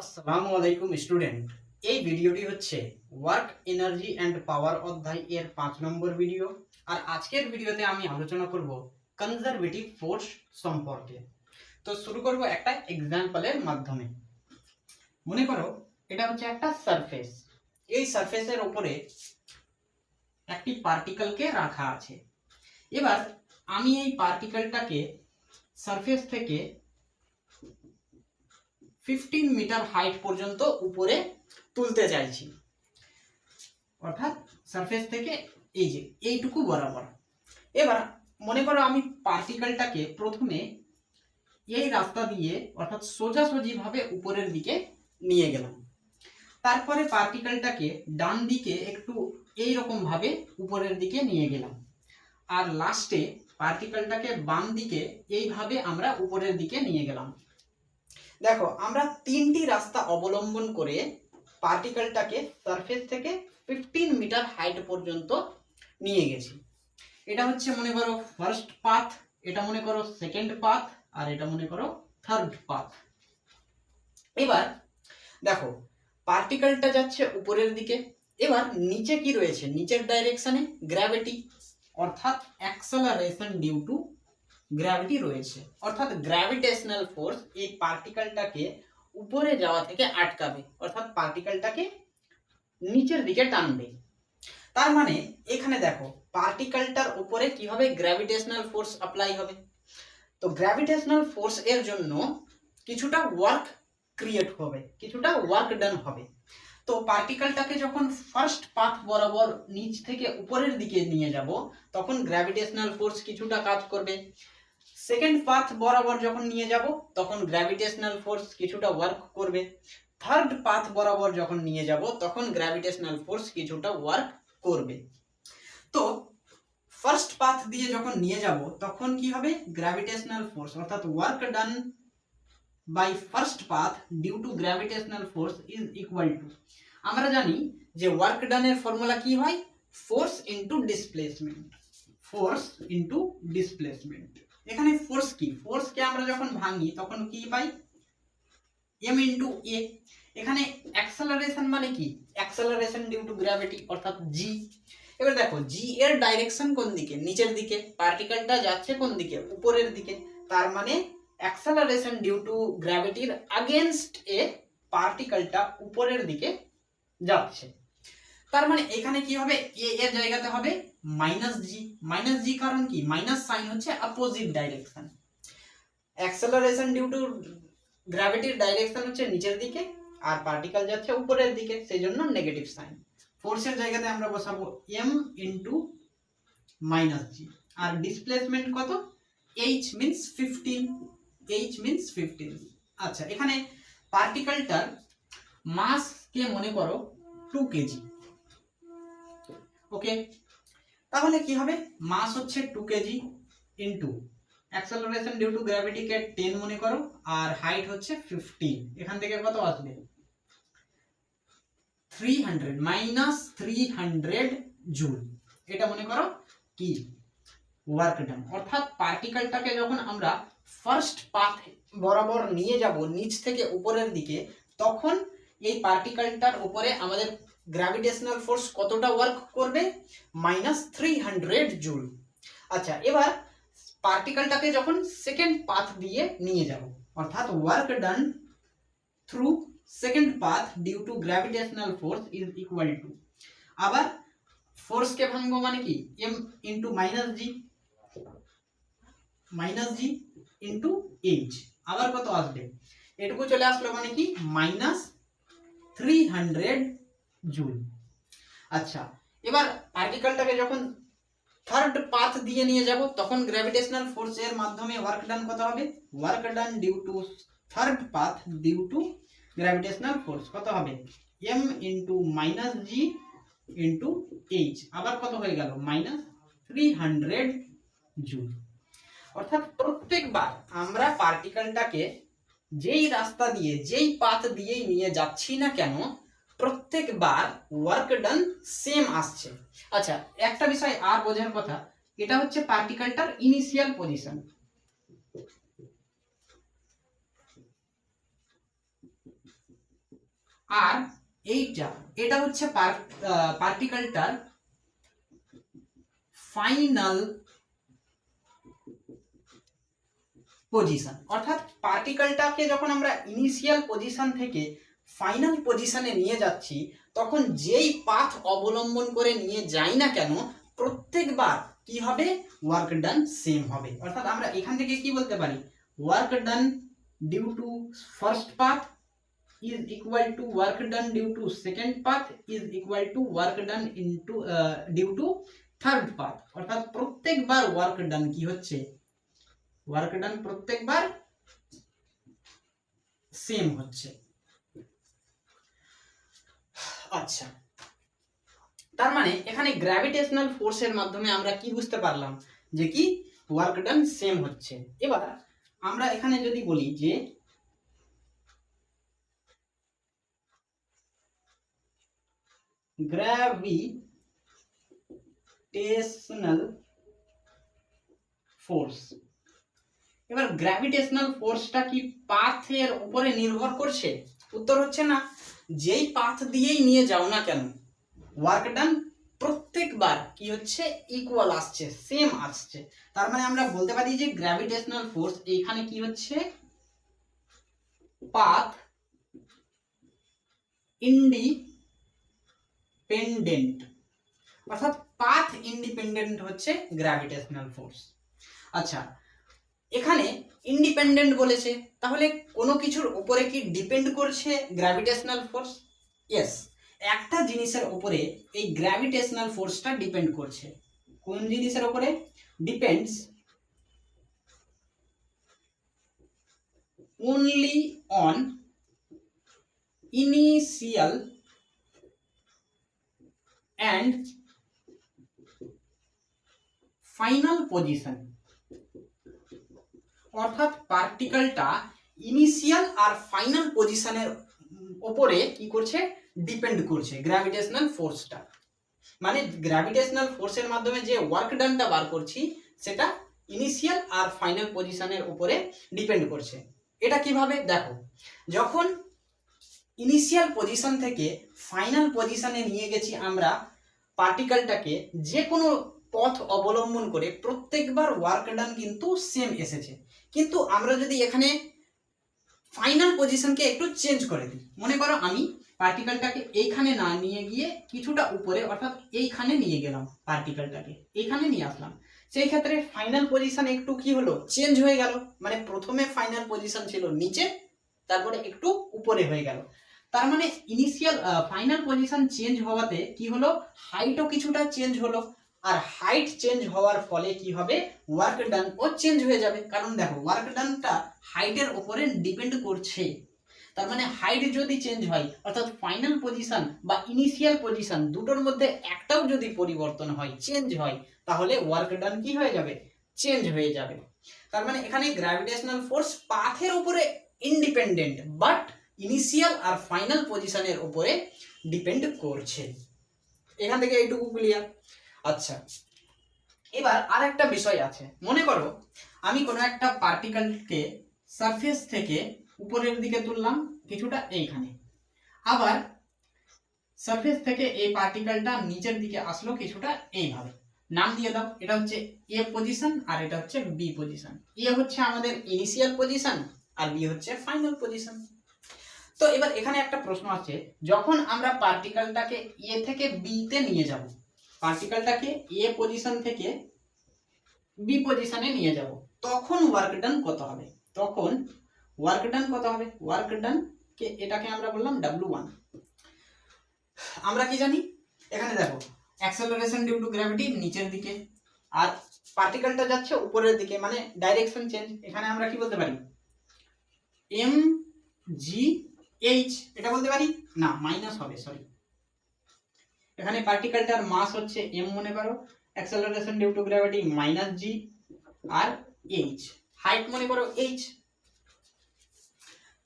আসসালামু আলাইকুম, স্টুডেন্ট। এই ভিডিওটি হচ্ছে ওয়ার্ক, এনার্জি অ্যান্ড পাওয়ার অধ্যায় এর পাঁচ নম্বর ভিডিও। আর আজকের ভিডিওতে আমি আলোচনা করব কনজারভেটিভ ফোর্স সম্পর্কে। তো শুরু করব একটা এক্সাম্পলের মাধ্যমে। মনে করো, এটা হচ্ছে একটা সারফেস এই সারফেসের উপরে একটি পার্টিকেলকে রাখা আছে। এবার আমি এই পার্টিকেলটাকে সারফেস থেকে ফিফটিন মিটার হাইট পর্যন্ত উপরে তুলতে চাইছি। অর্থাৎ সারফেস থেকে এই যে, এইটুকু বরাবর। এবার মনে করো আমি পার্টিকেলটাকে প্রথমে এই রাস্তা দিয়ে, অর্থাৎ সোজাসুজি ভাবে উপরের দিকে নিয়ে গেলাম। তারপরে পার্টিকেলটাকে ডান দিকে একটু এই ভাবে উপরের দিকে নিয়ে গেলাম। আর লাস্টে পার্টিকেলটাকে বাম দিকে এইভাবে আমরা উপরের দিকে নিয়ে গেলাম। দেখো, আমরা তিনটি রাস্তা অবলম্বন করে পার্টিকেলটাকে সারফেস থেকে ফিফটিন মিটার হাইট পর্যন্ত নিয়ে গেছি। এটা হচ্ছে মনে করো ফার্স্ট পাথ এটা মনে করো সেকেন্ড পাথ আর এটা মনে করো থার্ড পাথ এবার দেখো পার্টিকেলটা যাচ্ছে উপরের দিকে, এবার নিচে কি রয়েছে? নিচের ডাইরেকশনে গ্র্যাভিটি অর্থাৎ অ্যাক্সেলারেশন ডিউ টু গ্র্যাভিটি রয়েছে। অর্থাৎ গ্র্যাভিটেশনাল ফোর্স এই পার্টিকেলটাকে উপরে যাওয়া থেকে আটকাবে। অর্থাৎ পার্টিকেলটাকে নিচের দিকে টানবে। তার মানে এখানে দেখো পার্টিকেলটার উপরে কি হবে গ্র্যাভিটেশনাল ফোর্স অ্যাপ্লাই হবে? তো গ্র্যাভিটেশনাল ফোর্স এর জন্য কিছুটা ওয়ার্ক ক্রিয়েট হবে, কিছুটা ওয়ার্ক ডান হবে। তো পার্টিকেলটাকে যখন ফার্স্ট পাথ বরাবর নিচ থেকে উপরের দিকে নিয়ে যাব, তখন গ্র্যাভিটেশনাল ফোর্স কিছুটা কাজ করবে। সেকেন্ড পাথ বরাবর যখন নিয়ে যাব, তখন গ্র্যাভিটেশনাল ফোর্স কিছুটা ওয়ার্ক করবে। থার্ড পাথ বরাবর যখন নিয়ে যাব, তখন গ্র্যাভিটেশনাল ফোর্স কিছুটা ওয়ার্ক করবে। তো ফার্স্ট পাথ দিয়ে যখন নিয়ে যাব, তখন কি হবে? গ্র্যাভিটেশনাল ফোর্স অর্থাৎ work done by first path due to gravitational force is equal to আমরা জানি যে ওয়ার্ক ডানের ফর্মুলা কি হয়? Force into displacement force into displacement এখানে ফোর্স কি? ফোর্সকে আমরা যখন ভাঙি, তখন কি পাই? এম ইন্টু এ এখানে অ্যাক্সেলারেশন মানে কি? অ্যাক্সেলারেশন ডিউ টু গ্র্যাভিটি অর্থাৎ জি এবার দেখো জি এর ডাইরেকশন কোন দিকে? নিচের দিকে। পার্টিকেলটা যাচ্ছে কোন দিকে? উপরের দিকে। তার মানে অ্যাক্সেলারেশন ডিউ টু গ্র্যাভিটির আগেনস্ট এ পার্টিকেলটা উপরের দিকে যাচ্ছে। তার মানে এখানে কি হবে? এ এর জায়গাতে হবে মাইনাস জি মাইনাস জি কারণ কি? মাইনাস সাইন হচ্ছে opposite direction acceleration due to গ্র্যাভিটির direction হচ্ছে নিচের দিকে আর পার্টিকেল যাচ্ছে উপরের দিকে সেই জন্য নেগেটিভ সাইন ফোর্সের জায়গাতে আমরা বসাবো এম ইন্টু মাইনাস জি আর ডিসপ্লেসমেন্ট কত? H means fifteen h means fifteen আচ্ছা এখানে পার্টিকেলটার মাসকে মনে করো টু কেজি ওকে তাহলে কি হবে? মাস হচ্ছে two kg into acceleration due to গ্র্যাভিটিকে ten মনে করো, আর হাইট হচ্ছে ফিফটিন এখান থেকে কত আসবে? Three hundred minus three hundred joule এটা মনে করো কি? ওয়ার্ক ডান অর্থাৎ পার্টিকেলটাকে যখন আমরা ফার্স্ট পাথ বরাবর নিয়ে যাব, নিচ থেকে উপরের দিকে, তখন এই পার্টিকেলটার উপরে আমাদের গ্র্যাভিটেশনাল ফোর্স কতটা ওয়ার্ক করবে? মাইনাস থ্রি হান্ড্রেড জুল আচ্ছা এবার পার্টিকেলটাকে যখন সেকেন্ড পাথ দিয়ে নিয়ে যাব, অর্থাৎ work done through second path due to gravitational force is equal to আবার ফোর্সকে ভাঙবো মানে কি? M into minus g minus g into h আবার কত আসবে? এটুকু চলে আসলো মানে কি? মাইনাস থ্রি হান্ড্রেড জুল আচ্ছা এবার পার্টিকেলটাকে যখন থার্ড পাথ দিয়ে নিয়ে যাব, তখন গ্র্যাভিটেশনাল ফোর্স এর মাধ্যমে ওয়ার্ক ডান কত হবে? Work done due to third path due to gravitational force কত হবে? M into minus g into h আবার কত হয়ে গেল? মাইনাস থ্রি হান্ড্রেড জুল অর্থাৎ প্রত্যেকবার আমরা পার্টিকেলটাকে যেই রাস্তা দিয়ে, যেই পাথ দিয়েই নিয়ে যাচ্ছি না কেন প্রত্যেকবার ওয়ার্ক ডান সেম আসছে। আচ্ছা একটা বিষয় আর বোঝার কথা, এটা হচ্ছে পার্টিকেলটার ইনিশিয়াল পজিশন আর এইটা, এটা হচ্ছে পার্টিকেলটার ফাইনাল পজিশন অর্থাৎ পার্টিকেলটাকে যখন আমরা ইনিশিয়াল পজিশন থেকে ফাইনাল পজিশনে নিয়ে যাচ্ছি তখন যেই পাথ অবলম্বন করে নিয়ে যাই না কেন প্রত্যেকবার কি হবে? ওয়ার্ক ডান সেম হবে। অর্থাৎ আমরা এখান থেকে কি বলতে পারি? Work done due to first path is equal to work done due to second path is equal to work done into uh, due to third path. অর্থাৎ প্রত্যেকবার ওয়ার্ক ডান কি হচ্ছে? ওয়ার্ক ডান প্রত্যেকবার সেম হচ্ছে। আচ্ছা। তার মানে এখানে গ্র্যাভিটেশনাল ফোর্সের মাধ্যমে আমরা কি বুঝতে পারলাম? যে কি? ওয়ার্ক ডান সেম হচ্ছে। এবার আমরা এখানে যদি বলি যে গ্র্যাভিটেশনাল ফোর্স এবার গ্র্যাভিটেশনাল ফোর্সটা কি পাথের উপরে নির্ভর করছে? উত্তর হচ্ছে না। যেই পাথ দিয়েই নিয়ে যাও না কেন ওয়ার্ক ডান প্রত্যেকবার কি হচ্ছে ইকুয়াল আসছে সেম আসছে। তার মানে আমরা বলতে পারি যে গ্র্যাভিটেশনাল ফোর্স এইখানে কি হচ্ছে? পাথ ইন্ডিপেন্ডেন্ট অর্থাৎ পাথ ইন্ডিপেন্ডেন্ট হচ্ছে গ্র্যাভিটেশনাল ফোর্স আচ্ছা এখানে ইন্ডিপেন্ডেন্ট বলেছে। তাহলে কোনো কিছুর উপরে কি ডিপেন্ড করছে গ্র্যাভিটেশনাল ফোর্স ইয়েস একটা জিনিসের উপরে এই গ্র্যাভিটেশনাল ফোর্সটা ডিপেন্ড করছে। কোন জিনিসের উপরে? Depends only on initial and final position. অর্থাৎ পার্টিকেলটা ইনিশিয়াল আর ফাইনাল পজিশনের ওপরে কি করছে? ডিপেন্ড করছে গ্র্যাভিটেশনাল ফোর্সটা মানে গ্র্যাভিটেশনাল ফোর্সের মাধ্যমে যে ওয়ার্ক ডানটা বার করছি, সেটা ইনিশিয়াল আর ফাইনাল পজিশনের উপরে ডিপেন্ড করছে। এটা কীভাবে? দেখো, যখন ইনিশিয়াল পজিশন থেকে ফাইনাল পজিশনে নিয়ে গেছি আমরা পার্টিকেলটাকে যে কোনো পথ অবলম্বন করে প্রত্যেকবার ওয়ার্ক ডান কিন্তু সেম এসেছে। কিন্তু আমরা যদি এখানে ফাইনাল পজিশনকে একটু চেঞ্জ করে দিই। মনে করো আমি পার্টিকেলটাকে এইখানে না নিয়ে গিয়ে কিছুটা উপরে, অর্থাৎ এইখানে নিয়ে গেলাম পার্টিকেলটাকে এইখানে নিয়ে আসলাম। সেই ক্ষেত্রে ফাইনাল পজিশন একটু কি হলো? চেঞ্জ হয়ে গেল। মানে প্রথমে ফাইনাল পজিশন ছিল নিচে, তারপরে একটু উপরে হয়ে গেল। তার মানে ইনিশিয়াল ফাইনাল পজিশন চেঞ্জ হওয়াতে কি হলো? হাইটও কিছুটা চেঞ্জ হলো। আর হাইট চেঞ্জ হওয়ার ফলে কি হবে? ওয়ার্ক ডান ও চেঞ্জ হয়ে যাবে। কারণ দেখো ওয়ার্ক ডানটা হাইটের উপরে ডিপেন্ড করছে। তার মানে হাইট যদি চেঞ্জ হয়, অর্থাৎ ফাইনাল পজিশন বা ইনিশিয়াল পজিশন দুটোর মধ্যে একটাও যদি পরিবর্তন হয় চেঞ্জ হয়, তাহলে ওয়ার্ক ডান কি হয়ে যাবে? চেঞ্জ হয়ে যাবে। তার মানে এখানে গ্র্যাভিটেশনাল ফোর্স পাথের উপরে ইন্ডিপেন্ডেন্ট বাট ইনিশিয়াল আর ফাইনাল পজিশনের উপরে ডিপেন্ড করছে। এখান থেকে এইটুকু ক্লিয়ার আচ্ছা। এবার আর একটা বিষয় আছে। মনে করো, আমি কোনো একটা পার্টিকেলকে সারফেস থেকে উপরের দিকে তুললাম, কিছুটা এইখানে। আবার সারফেস থেকে এই পার্টিকেলটা নিচের দিকে আসলো কিছুটা এইভাবে। নাম দিয়ে দাও, এটা হচ্ছে এ পজিশন আর এটা হচ্ছে বি পজিশন এ হচ্ছে আমাদের ইনিশিয়াল পজিশন আর বি হচ্ছে ফাইনাল পজিশন তো এবার এখানে একটা প্রশ্ন আছে, যখন আমরা পার্টিকেলটাকে এ থেকে বি তে নিয়ে যাব পার্টিকেলটাকে এ পজিশন থেকে বি পজিশনে নিয়ে যাব। তখন ওয়ার্ক ডান কত হবে? তখন ওয়ার্ক ডান কত হবে? ওয়ার্ক ডান এটাকে আমরা বললাম ডাব্লু ওয়ান আমরা কি জানি? এখানে দেখো অ্যাক্সেলারেশন ডিউ টু গ্র্যাভিটি নিচের দিকে আর পার্টিকেলটা যাচ্ছে উপরের দিকে মানে ডাইরেকশন চেঞ্জ এখানে আমরা কি বলতে পারি? এম জি এইচ এটা বলতে পারি? না মাইনাস হবে সরি এখানে পার্টিকেলটার মাস হচ্ছে এম মনে করো acceleration due to gravity minus g R H height মনে করো এইচ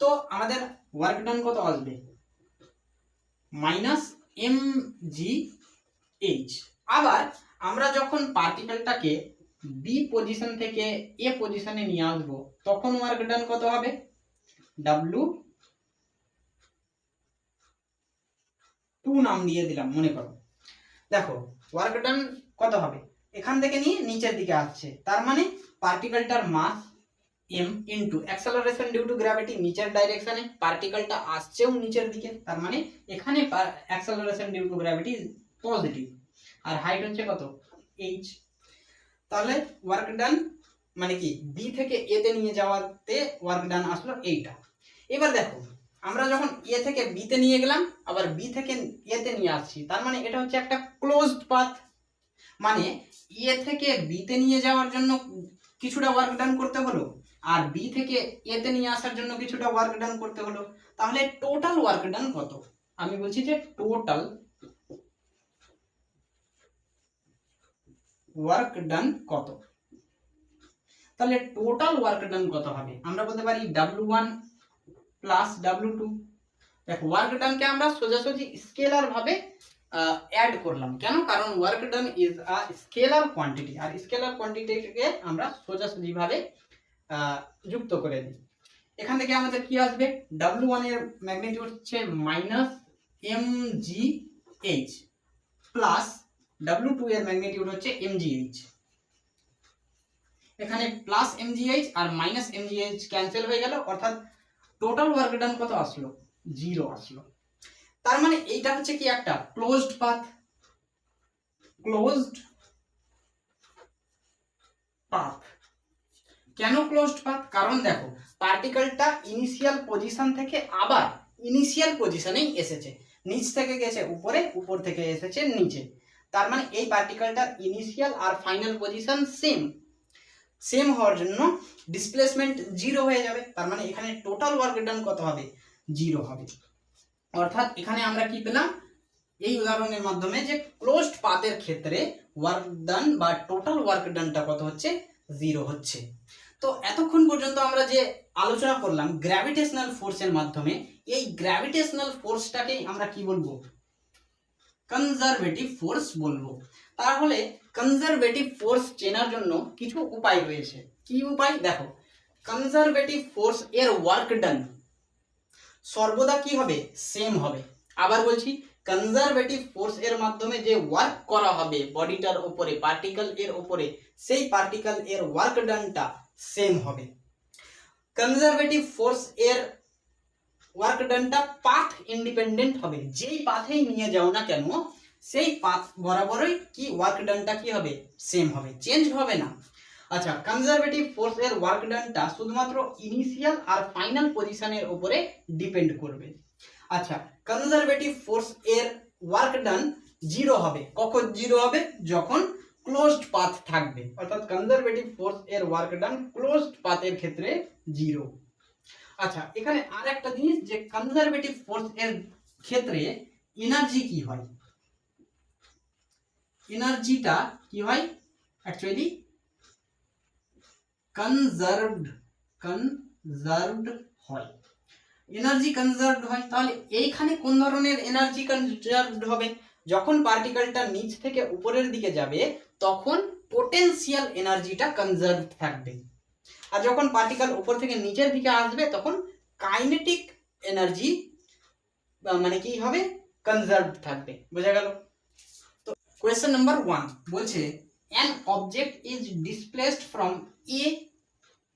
তো আমাদের ওয়ার্ক ডান কত আসবে? মাইনাস এম জি এইচ আবার আমরা যখন পার্টিকেলটাকে বি পজিশন থেকে এ পজিশনে নিয়ে আসব, তখন ওয়ার্ক ডান কত হবে? ডাব্লু টু নাম দিয়ে দিলাম, মনে করো। দেখো ওয়ার্ক ডান কত হবে? এখান থেকে নিয়ে নিচের দিকে আসছে। তার মানে পার্টিকেলটার mass m into acceleration due to gravity নিচের ডাইরেকশনে পার্টিকেলটা আসছেও নিচের দিকে। তার মানে এখানে acceleration due to gravity positive R height হচ্ছে কত? এইচ তাহলে ওয়ার্ক ডান মানে কি? বি থেকে এতে নিয়ে যাওয়াতে ওয়ার্ক ডান আসলো এইটা। এবার দেখো আমরা যখন এ থেকে বিতে নিয়ে গেলাম, আবার বি থেকে এতে নিয়ে আসছি। তার মানে এটা হচ্ছে একটা ক্লোজড পাথ মানে এ থেকে বিতে নিয়ে যাওয়ার জন্য কিছুটা ওয়ার্ক ডান করতে হলো, আর বি থেকে এতে নিয়ে আসার জন্য কিছুটা ওয়ার্ক ডান করতে হলো। তাহলে টোটাল ওয়ার্ক ডান কত? আমি বলছি যে টোটাল ওয়ার্ক ডান কত? তাহলে টোটাল ওয়ার্ক ডান কত হবে? আমরা বলতে পারি W one plus W two দেখো ওয়ার্ক ডানকে আমরা সোজাসুজি স্কেলার ভাবে অ্যাড করলাম। কেন? কারণ work done is a scalar quantity R scalar কোয়ান্টিটিকে আমরা সোজাসুজি ভাবে যুক্ত করে দিই। এখান থেকে আমাদের কি আসবে? ডাব্লু ওয়ানের ম্যাগনিটিউড হচ্ছে minus m g h plus W two এর ম্যাগনিটিউড হচ্ছে এম জি এইচ এখানে plus M G H R minus m g h cancel হয়ে গেল। অর্থাৎ টোটাল ওয়ার্ক ডান কত আসলো? জিরো আসলো। তার মানে এইটা হচ্ছে কি একটা? ক্লোজড পাথ ক্লোজড পাথ কেন ক্লোজড পাথ কারণ দেখো পার্টিকেলটা ইনিশিয়াল পজিশন থেকে আবার ইনিশিয়াল পজিশনেই এসেছে। নিচ থেকে গেছে উপরে, উপর থেকে এসেছে নিচে। তার মানে এই পার্টিকেলটার ইনিশিয়াল আর ফাইনাল পজিশন সেম সেম হওয়ার জন্য ডিসপ্লেসমেন্ট জিরো হয়ে যাবে। তার মানে এখানে টোটাল ওয়ার্ক ডান কত হবে? জিরো হবে। অর্থাৎ এখানে আমরা কি পেলাম? এই উদাহরণের মাধ্যমে যে ক্লোজড পাথের ক্ষেত্রে ওয়ার্ক ডান বা টোটাল ওয়ার্ক ডানটা কত হচ্ছে? জিরো হচ্ছে। তো এতক্ষণ পর্যন্ত আমরা যে আলোচনা করলাম গ্র্যাভিটেশনাল ফোর্সের মাধ্যমে, এই গ্র্যাভিটেশনাল ফোর্সটাকেই আমরা কি বলব? কনজারভেটিভ ফোর্স বলব। তাহলে কনজারভেটিভ ফোর্স চেনার জন্য কিছু উপায় রয়েছে। কি উপায়? দেখো কনজারভেটিভ ফোর্স এর ওয়ার্ক ডান সর্বদা কি হবে? সেম হবে। আবার বলছি কনজারভেটিভ ফোর্স এর মাধ্যমে যে ওয়ার্ক করা হবে বডিটার উপরে পার্টিকেল এর উপরে, সেই পার্টিকেল এর ওয়ার্ক ডানটা সেম হবে। কনজারভেটিভ ফোর্স এর ওয়ার্ক ডানটা পাথ ইন্ডিপেন্ডেন্ট হবে। যেই পাথেই নিয়ে যাও না কেন সেই পাথ বরাবরই কি ওয়ার্ক ডানটা কি হবে? সেম হবে। চেঞ্জ হবে না। আচ্ছা কনজারভেটিভ ফোর্স এর ওয়ার্ক ডানটা শুধুমাত্র ইনিশিয়াল আর ফাইনাল পজিশনের উপরে ডিপেন্ড করবে। আচ্ছা কনজারভেটিভ ফোর্স এর ওয়ার্ক ডান জিরো হবে। কখন জিরো হবে? যখন ক্লোজড পাথ থাকবে। অর্থাৎ কনজারভেটিভ ফোর্স এর ওয়ার্ক ডান ক্লোজড পাথের ক্ষেত্রে জিরো আচ্ছা এখানে আর একটা জিনিস যে কনজারভেটিভ ফোর্স এর ক্ষেত্রে এনার্জি কি হয়? এনার্জিটা কি হয়? অ্যাকচুয়ালি কনজার্ভড কনজার্ভড হয়। এনার্জি কনজার্ভড হয়। তাহলে এইখানে কোন ধরনের এনার্জি কনজার্ভড হবে? যখন পার্টিকেলটা নিচ থেকে উপরের দিকে যাবে, তখন পোটেনশিয়াল এনার্জিটা কনজার্ভ থাকবে। আর যখন পার্টিকেল উপর থেকে নিচের দিকে আসবে, তখন কাইনেটিক এনার্জি মানে কি হবে? কনজার্ভ থাকবে। বোঝা গেল? কোয়েশ্চেন নাম্বার ওয়ান বলছে an object is displaced from A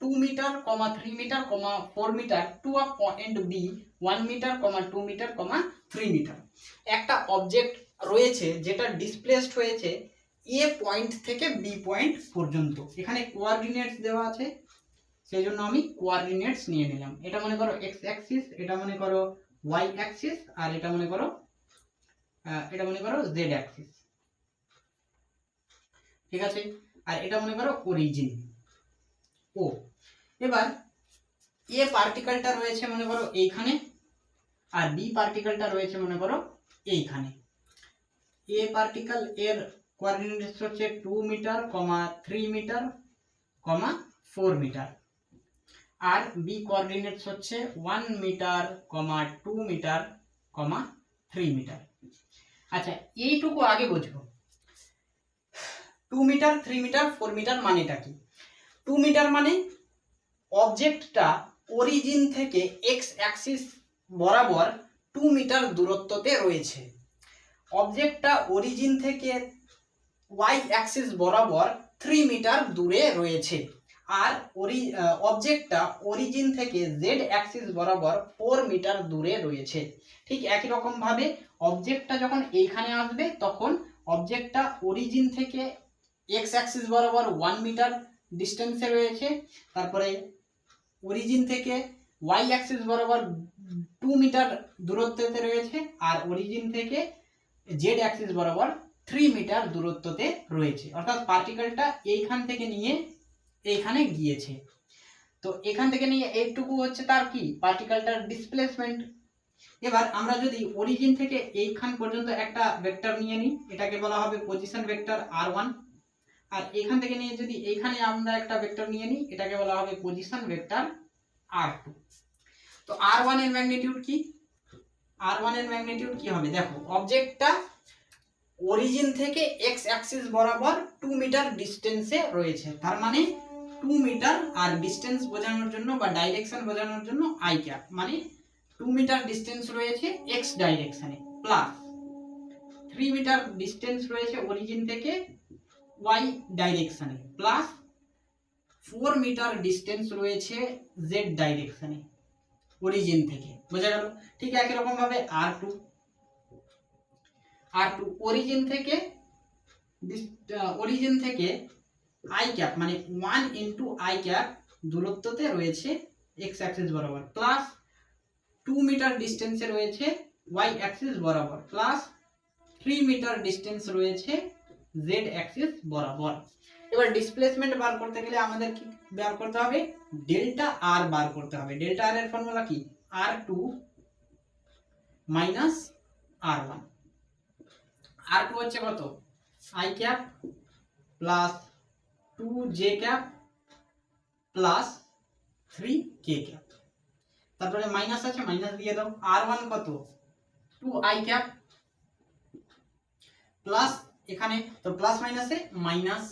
two metre comma three metre comma four metre to a point B one metre comma two metre comma three metre একটা object রয়েছে যেটা displaced হয়েছে A point থেকে B point পর্যন্ত। এখানে কোয়ার্ডিনেটস দেওয়া আছে সেই জন্য আমি কোয়ার্ডিনেটস নিয়ে নিলাম। এটা মনে করো এক্স অ্যাক্সিস এটা মনে করো ওয়াই অ্যাক্সিস আর এটা মনে করো এটা মনে করো জেড অ্যাক্সিস ঠিক আছে? আর এটা মনে করো অরিজিন ও, এবার এ পার্টিকেলটা রয়েছে মনে করো এইখানে, আর বি পার্টিকেলটা রয়েছে মনে করো এইখানে। এ পার্টিকেল এর কোঅর্ডিনেটস হচ্ছে two metre comma three metre comma four metre আর বি কোঅর্ডিনেটস হচ্ছে one metre comma two metre comma three metre আচ্ছা এইটুকু আগে বুঝব। Two metre three metre four metre মানেটা কি? টু মিটার মানে অবজেক্টটা অরিজিন থেকে এক্স অ্যাক্সিস বরাবর টু মিটার দূরত্বতে রয়েছে। অবজেক্টটা অরিজিন থেকে ওয়াই অ্যাক্সিস বরাবর থ্রি মিটার দূরে রয়েছে। আর ওরি অবজেক্টটা অরিজিন থেকে জেড অ্যাক্সিস বরাবর ফোর মিটার দূরে রয়েছে। ঠিক একই রকম ভাবে অবজেক্টটা যখন এইখানে আসবে, তখন অবজেক্টটা অরিজিন থেকে এক্স অ্যাক্সিস বরাবর ওয়ান মিটার ডিস্টেন্সে রয়েছে। তারপরে অরিজিন থেকে ওয়াই অ্যাক্সিস বরাবর টু মিটার দূরত্বতে রয়েছে আর অরিজিন থেকে জেড অ্যাক্সিস বরাবর থ্রি মিটার দূরত্বতে রয়েছে। অর্থাৎ পার্টিকেলটা এইখান থেকে নিয়ে এইখানে গিয়েছে। তো এখান থেকে নিয়ে এইটুকু হচ্ছে তার কি? পার্টিকেলটার ডিসপ্লেসমেন্ট এবার আমরা যদি অরিজিন থেকে এইখান পর্যন্ত একটা ভেক্টর নিয়ে নিই, এটাকে বলা হবে পজিশন ভেক্টর আর ওয়ান আর এখান থেকে নিয়ে যদি এইখানে আমরা একটা ভেক্টর নিয়ে নিই, এটাকে বলা হবে পজিশন ভেক্টর আর টু তো আর ওয়ানের ম্যাগনিটিউড কি? আর ওয়ানের ম্যাগনিটিউড কি হবে? দেখো অবজেক্টটা অরিজিন থেকে এক্স অ্যাক্সিস বরাবর টু মিটার ডিস্টেন্সে রয়েছে। তার মানে টু মিটার আর ডিস্টেন্স বোঝানোর জন্য বা ডাইরেকশন বোঝানোর জন্য আই ক্যাপ মানে টু মিটার ডিস্টেন্স রয়েছে এক্স ডাইরেকশনে প্লাস থ্রি মিটার ডিস্টেন্স রয়েছে অরিজিন থেকে ওয়াই ডাইরেকশনে প্লাস ফোর মিটার ডিস্টেন্স রয়েছে জেড ডাইরেকশনে অরিজিন থেকে। বোঝা গেল? ঠিক একই রকম r two r two origin থেকে অরিজিন থেকে আই ক্যাপ মানে ওয়ান ইন্টু আই ক্যাপ দূরত্বতে রয়েছে এক্স অ্যাক্সিস বরাবর প্লাস টু মিটার ডিস্টেন্সে রয়েছে ওয়াই অ্যাক্সিস বরাবর প্লাস থ্রি মিটার ডিস্টেন্স রয়েছে জেড অ্যাক্সিস বরাবর। এবার ডিসপ্লেসমেন্ট বার করতে গেলে আমাদের কি বার করতে হবে? ডেল্টা আর বার করতে হবে। ডেল্টা আর এর ফর্মুলা কি? R two minus r one r two হচ্ছে কত? I cap plus two j cap plus three k cap তারপরে মাইনাস আছে মাইনাস দিয়ে দাও। আর ওয়ান কত? টু আই ক্যাপ প্লাস এখানে তো প্লাস মাইনাসে মাইনাস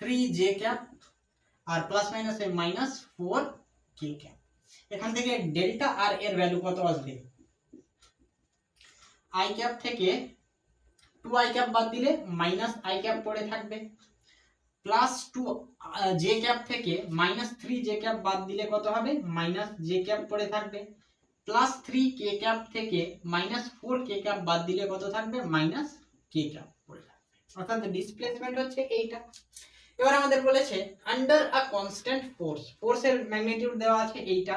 থ্রি জে ক্যাপ আর প্লাস মাইনাসে মাইনাস ফোর কে ক্যাপ এখান থেকে ডেল্টা আর এর ভ্যালু কত আসবে? আই ক্যাপ থেকে টু আই ক্যাপ বাদ দিলে মাইনাস আই ক্যাপ পড়ে থাকবে। প্লাস টু জে ক্যাপ থেকে মাইনাস থ্রি জে ক্যাপ বাদ দিলে কত হবে? মাইনাস জে ক্যাপ পড়ে থাকবে। প্লাস থ্রি কে ক্যাপ থেকে মাইনাস ফোর কে ক্যাপ বাদ দিলে কত থাকবে? মাইনাস কে ক্যাপ পড়ে অর্থাৎ ডিসপ্লেসমেন্ট হচ্ছে এইটা। এবার আমাদের বলেছে আন্ডার আ কনস্ট্যান্ট ফোর্স ফোর্সের ম্যাগনিটিউড দেওয়া আছে এইটা।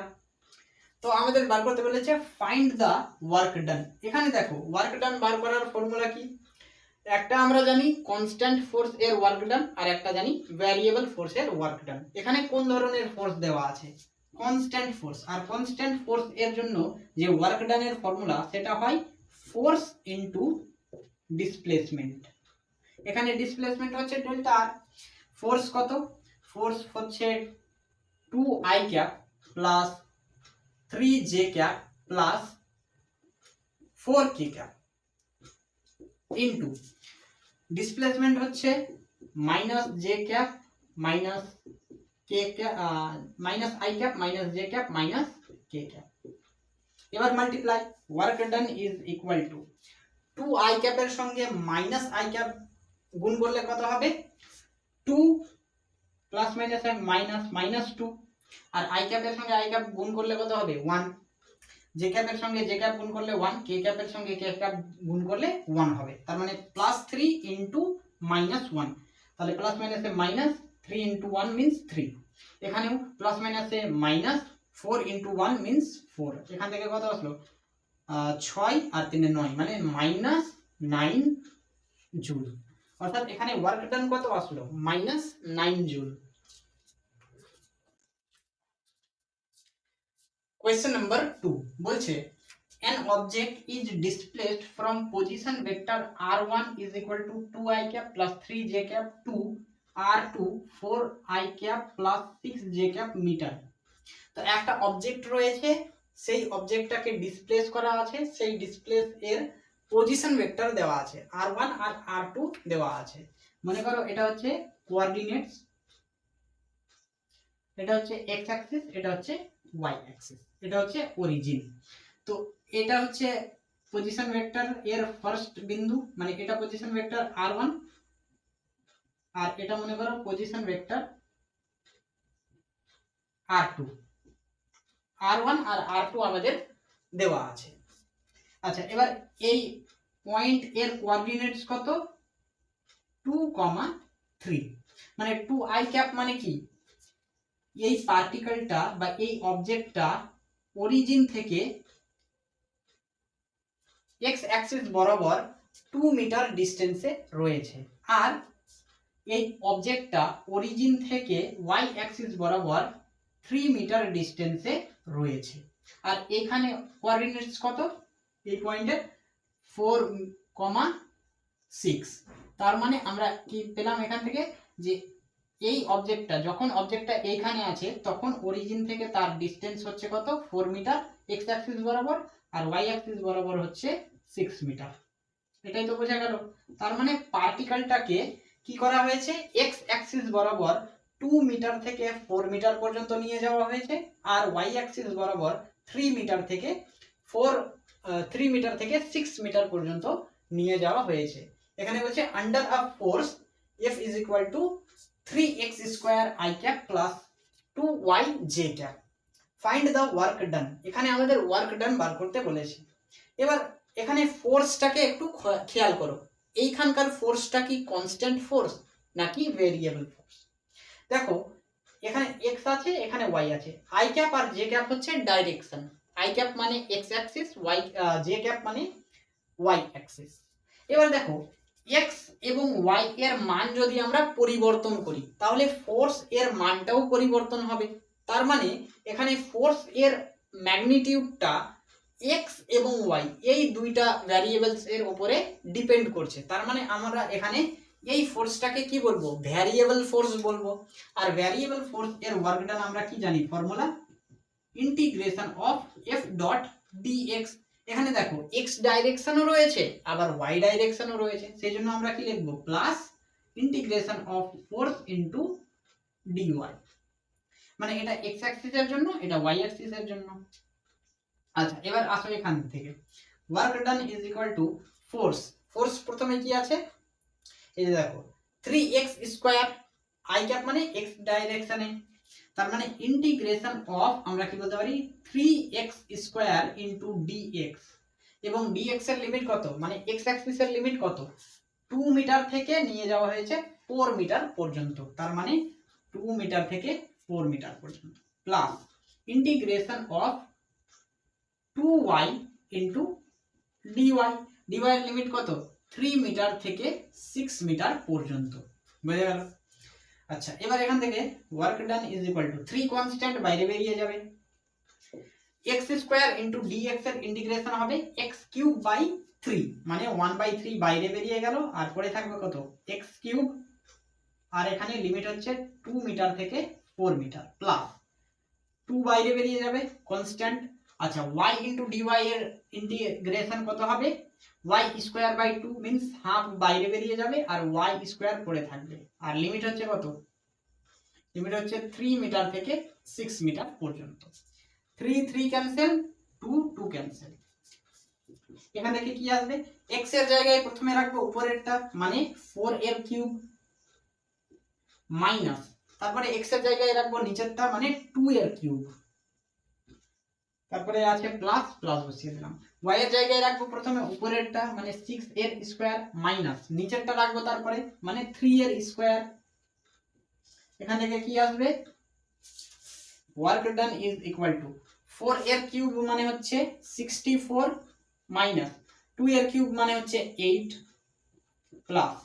তো আমাদের বার করতে বলেছে ফাইন্ড দা ওয়ার্ক ডান এখানে দেখো ওয়ার্ক ডান বার করার ফর্মুলা কি? একটা আমরা জানি কনস্ট্যান্ট ফোর্স এর ওয়ার্ক ডান আর একটা জানি ভ্যারিয়েবল ফোর্স এর ওয়ার্ক ডান এখানে কোন ধরনের ফোর্স দেওয়া আছে? কনস্ট্যান্ট ফোর্স আর কনস্ট্যান্ট ফোর্স এর জন্য যে ওয়ার্ক ডানের ফর্মুলা সেটা হয় ফোর্স ইনটু ডিসপ্লেসমেন্ট এখানে ডিসপ্লেসমেন্ট হচ্ছে ডেল্টা আর ফোর্স কত? ফোর্স হচ্ছে two i cap plus three j cap plus four k cap into displacement হচ্ছে minus j cap minus k cap minus i cap minus j cap minus k cap এবার multiply work done is equal to two i ক্যাপের সঙ্গে minus I cap গুণ করলে কত হবে? Two plus minus minus minus two R I ক্যাপের সঙ্গে I cap গুণ করলে কত হবে? ওয়ান জে ক্যাপের সঙ্গে জে ক্যাপ গুণ করলে ওয়ান কে ক্যাপের সঙ্গে কে ক্যাপ গুণ করলে ওয়ান হবে। তার মানে plus three into minus one তাহলে প্লাস মাইনাসে minus three into one means three এখানেও প্লাস মাইনাসে minus four into one means four এখান থেকে কত আসলো? ছয় আর তিনে নয় মানে মাইনাস নাইন জুল অর্থাৎ এখানে ওয়ার্ক ডান কত আসলো minus nine joule question number two বলছে an object is displaced from position vector r1 is equal to 2i cap plus 3j cap to r2 4i cap plus 6j cap meter তো একটা object রয়েছে সেই অবজেক্টটাকে displace করা আছে, সেই displace এর position vector দেওয়া আছে আর ওয়ান আর আর টু দেওয়া আছে। মনে করো এটা হচ্ছে কোঅর্ডিনেটস এটা হচ্ছে এক্স অ্যাক্সিস এটা হচ্ছে ওয়াই অ্যাক্সিস এটা হচ্ছে অরিজিন তো এটা হচ্ছে পজিশন ভেক্টর এর ফার্স্ট বিন্দু মানে এটা পজিশন ভেক্টর আর ওয়ান আর এটা মনে করো position vector r two r one আর আর টু আমাদের দেওয়া আছে। আচ্ছা এবার এই পয়েন্ট এর কোঅর্ডিনেটস কত? টু কমা থ্রি মানে টু আই ক্যাপ মানে কি? এই পার্টিকেলটা বা এই অবজেক্টটা অরিজিন থেকে এক্স অ্যাক্সিস বরাবর টু মিটার ডিস্টেন্সে রয়েছে। আর এই অবজেক্টটা অরিজিন থেকে ওয়াই অ্যাক্সিস বরাবর থ্রি মিটার ডিস্টেন্সে রয়েছে। আর এখানে কোঅর্ডিনেটস কত? এই পয়েন্টে ফোর কমা সিক্স তার মানে আমরা কি পেলাম এখান থেকে? যে এই অবজেক্টটা যখন অবজেক্টটা এইখানে আছে তখন অরিজিন থেকে তার ডিস্টেন্স হচ্ছে কত? ফোর মিটার এক্স অ্যাক্সিস বরাবর আর ওয়াই অ্যাক্সিস বরাবর হচ্ছে সিক্স মিটার এটাই তো বোঝা গেল। তার মানে পার্টিকেলটাকে কি করা হয়েছে? এক্স অ্যাক্সিস বরাবর টু মিটার থেকে ফোর মিটার পর্যন্ত নিয়ে যাওয়া হয়েছে, আর ওয়াই অ্যাক্সিস বরাবর থ্রি মিটার থেকে ফোর থ্রি মিটার থেকে সিক্স মিটার পর্যন্ত নিয়ে যাওয়া হয়েছে। এখানে বলছে under a force F is equal to three x square i cap plus two y j cap find the work done এখানে আমাদের ওয়ার্ক ডান বার করতে বলেছে। এবার এখানে ফোর্সটাকে একটু খেয়াল করো। এইখানকার ফোর্সটা কি কনস্ট্যান্ট ফোর্স নাকি ভেরিয়েবল ফোর্স দেখো, এখানে এক্স আছে, এখানে ওয়াই আছে। আই ক্যাপ আর জে ক্যাপ হচ্ছে ডাইরেকশন আই ক্যাপ মানে x axis y j cap মানে ওয়াই অ্যাক্সিস এবার দেখো এক্স এবং ওয়াই এর মান যদি আমরা পরিবর্তন করি, তাহলে ফোর্স এর মানটাও পরিবর্তন হবে। তার মানে এখানে ফোর্স এর ম্যাগনিটিউডটা এক্স এবং ওয়াই এই দুইটা ভ্যারিয়েবলস এর উপরে ডিপেন্ড করছে। তার মানে আমরা এখানে এই ফোর্সটাকে কি বলব? ভ্যারিয়েবল ফোর্স বলব। আর ভ্যারিয়েবল ফোর্স এর ওয়ার্ক ডান আমরা কি জানি? Formula integration of F dot dx এখানে দেখো এক্স ডাইরেকশনও রয়েছে, আবার ওয়াই ডাইরেকশনও রয়েছে। সেই জন্য আমরা কি লিখব? Plus integration of force into dy মানে এটা এক্স অ্যাক্সিসের জন্য, এটা ওয়াই অ্যাক্সিসের জন্য। আচ্ছা এবার আসো এখান থেকে। Work done is equal to force force প্রথমে কি আছে? এই দেখো three x square i cap মানে এক্স ডাইরেকশনে তার মানে ইন্টিগ্রেশন অফ আমরা কি বলতে পারি? Three x square into d x এবং ডিএক্স এর লিমিট কত? মানে এক্স অ্যাক্সিসের লিমিট কত? টু মিটার থেকে নিয়ে যাওয়া হয়েছে ফোর মিটার পর্যন্ত। তার মানে টু মিটার থেকে ফোর মিটার পর্যন্ত। Plus integration of two y into d y d y এর লিমিট কত? থ্রি মিটার থেকে সিক্স মিটার পর্যন্ত। বোঝা গেল? আচ্ছা এবার এখান থেকে work done is equal to three constant বাইরে বেরিয়ে যাবে। X square into d x এর ইন্টিগ্রেশন হবে এক্স কিউব বাই থ্রি মানে ওয়ান বাই থ্রি বাইরে বেরিয়ে গেল, আর পরে থাকবে কত? এক্স কিউব আর এখানে লিমিট হচ্ছে টু মিটার থেকে ফোর মিটার প্লাস টু বাইরে বেরিয়ে যাবে কনস্ট্যান্ট আচ্ছা ওয়াই ইন্টু ডিওয়াই এর ইন্টিগ্রেশন কত হবে? Y square by two means half বাইরে বেরিয়ে যাবে আর ওয়াই স্কোয়ার পড়ে থাকবে। আর লিমিট হচ্ছে কত? লিমিট হচ্ছে থ্রি মিটার থেকে সিক্স মিটার পর্যন্ত। Three three cancel two two cancel এখান থেকে কি আসবে? এক্সের জায়গায় প্রথমে রাখব উপরেরটা মানে ফোর এর কিউব মাইনাস তারপরে এক্সের জায়গায় রাখব নিচেরটা মানে টু এর কিউব তারপরে আছে প্লাস প্লাস বসিয়ে দিলাম। ওয়াই এর জায়গায় রাখব প্রথমে উপরেরটা মানে সিক্স এর স্কোয়ার মাইনাস নিচেরটা রাখব তারপরে মানে থ্রি এর স্কোয়ার এখান থেকে কি আসবে? Work done is equal to four এর কিউব মানে হচ্ছে সিক্সটি ফোর মাইনাস টু এর কিউব মানে হচ্ছে এইট প্লাস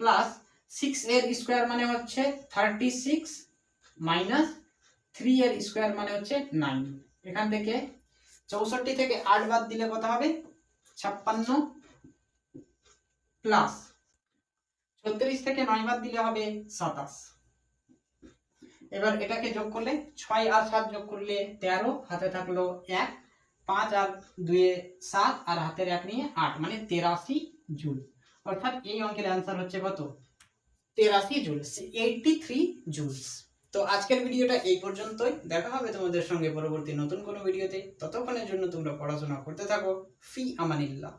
প্লাস সিক্স এর স্কোয়ার মানে হচ্ছে থার্টি সিক্স মাইনাস থ্রি এর স্কোয়ার মানে হচ্ছে নাইন এখান থেকে চৌষট্টি থেকে আট বাদ দিলে কত হবে? ছাপ্পান্ন প্লাস ছত্রিশ থেকে নয় বাদ দিলে হবে সাতাশ। এবার এটাকে যোগ করলে ছয় আর সাত যোগ করলে তেরো, হাতে থাকল এক, পাঁচ আর দুয়ে সাত আর হাতের এক নিয়ে আট মানে তেরাশি জুল। অর্থাৎ এই অঙ্কের অ্যান্সার হচ্ছে কত? তেরাশি জুল এইটটি থ্রি জুলস। তো আজকের ভিডিওটা এই পর্যন্তই। দেখা হবে তোমাদের সঙ্গে পরবর্তী নতুন কোনো ভিডিওতে। ততক্ষণের জন্য তোমরা পড়াশোনা করতে থাকো। ফি আমানিল্লাহ।